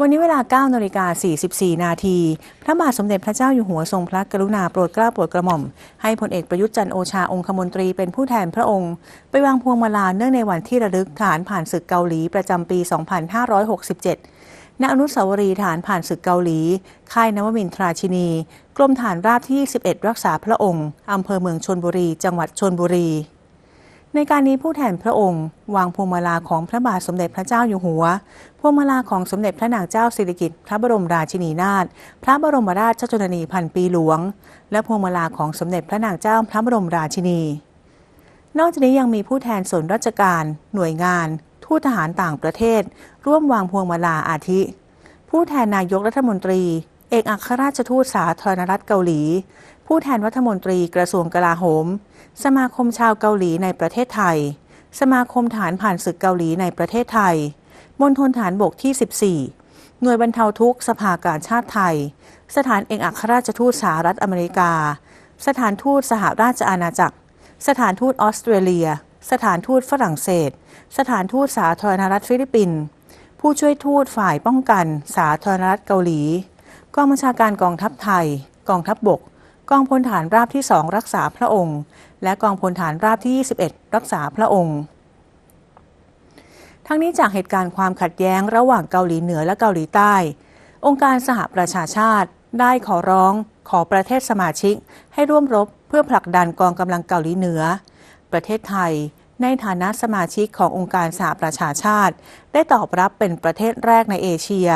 วันนี้เวลา 9นาฬิกา44 นาที พระบาทสมเด็จพระเจ้าอยู่หัวทรงพระกรุณาโปรดเกล้าโปรดกระหม่อม ให้พลเอกประยุทธ์จันโอชาองคมนตรีเป็นผู้แทนพระองค์ ไปวางพวงมาลาเนื่องในวันที่ระลึกฐานผ่านศึกเกาหลีประจำปี 2567 ณ อนุสาวรีย์ฐานผ่านศึกเกาหลี ค่ายนวมินทราชินี กรมฐานราบที่ 11 รักษาพระองค์อำเภอเมืองชนบุรี จังหวัดชนบุรี ในการนี้ผู้แทนพระองค์ วางพวงมาลาของพระบาทสมเด็จพระเจ้าอยู่หัว พวงมาลาของสมเด็จพระนางเจ้าสิริกิติ์พระบรมราชินีนาถพระบรมราชชนนีพันปีหลวง และพวงมาลาของสมเด็จพระนางเจ้าพระบรมราชินี นอกจากนี้ยังมีผู้แทนส่วนราชการ หน่วยงาน ทูตทหารต่างประเทศ ร่วมวางพวงมาลาอาทิ ผู้แทนนายกรัฐมนตรี เอกอัครราชทูตสาธารณรัฐเกาหลี ผู้แทนรัฐมนตรีกระทรวงกลาโหม สมาคมชาวเกาหลีในประเทศไทย สมาคมฐานผ่านศึกเกาหลีในประเทศไทย มณฑลฐานบกที่ 14 หน่วยบรรเทาทุกข์สภากาชาติไทย สถานเอกอัครราชทูตสหรัฐอเมริกา สถานทูตสหราชอาณาจักร สถานทูตออสเตรเลีย สถานทูตฝรั่งเศส สถานทูตสาธารณรัฐฟิลิปปินส์ ผู้ช่วยทูตฝ่ายป้องกัน สาธารณรัฐเกาหลี กองบัญชาการกองทัพไทย กองทัพบบก กองพลฐานราบที่ 2 รักษาพระองค์ และกองพลฐานราบที่ 21 รักษาพระองค์ ทั้งนี้จากเหตุการณ์ความขัดแย้งระหว่างเกาหลีเหนือและเกาหลีใต้ องค์การสหประชาชาติ ได้ขอร้อง ขอประเทศสมาชิก ให้ร่วมรบเพื่อผลักดันกองกำลังเกาหลีเหนือ ประเทศไทยในฐานะสมาชิกขององค์การสหประชาชาติ ได้ตอบรับเป็นประเทศแรกในเอเชีย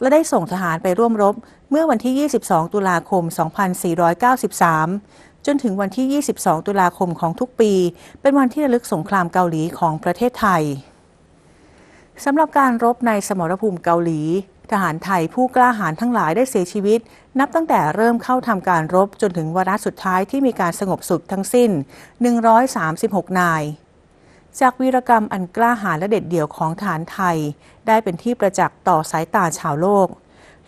และได้ส่งทหารไปร่วมรบ เมื่อวันที่ 22 ตุลาคม 2493 จนถึงวันที่ 22 ตุลาคมของทุกปี เป็นวันที่ระลึกสงครามเกาหลีของประเทศไทยสำหรับการรบในสมรภูมิเกาหลี ทหารไทยผู้กล้าหาญทั้งหลายได้เสียชีวิต นับตั้งแต่เริ่มเข้าทำการรบจนถึงวาระสุดท้ายที่มีการสงบสุขทั้งสิ้น 136 นาย จากวีรกรรมอันกล้าหาญและเด็ดเดี่ยวของฐานไทย ได้เป็นที่ประจักษ์ต่อสายตาชาวโลก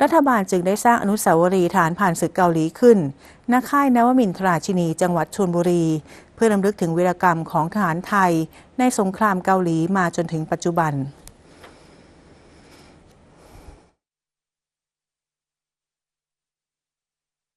รัฐบาลจึงได้สร้างอนุสาวรีย์ฐานผ่านศึกเกาหลีขึ้น ณ ค่ายนวมินทราชินีจังหวัดชลบุรี เพื่อรำลึกถึงวีรกรรมของทหารไทย ในสงครามเกาหลีมาจนถึงปัจจุบัน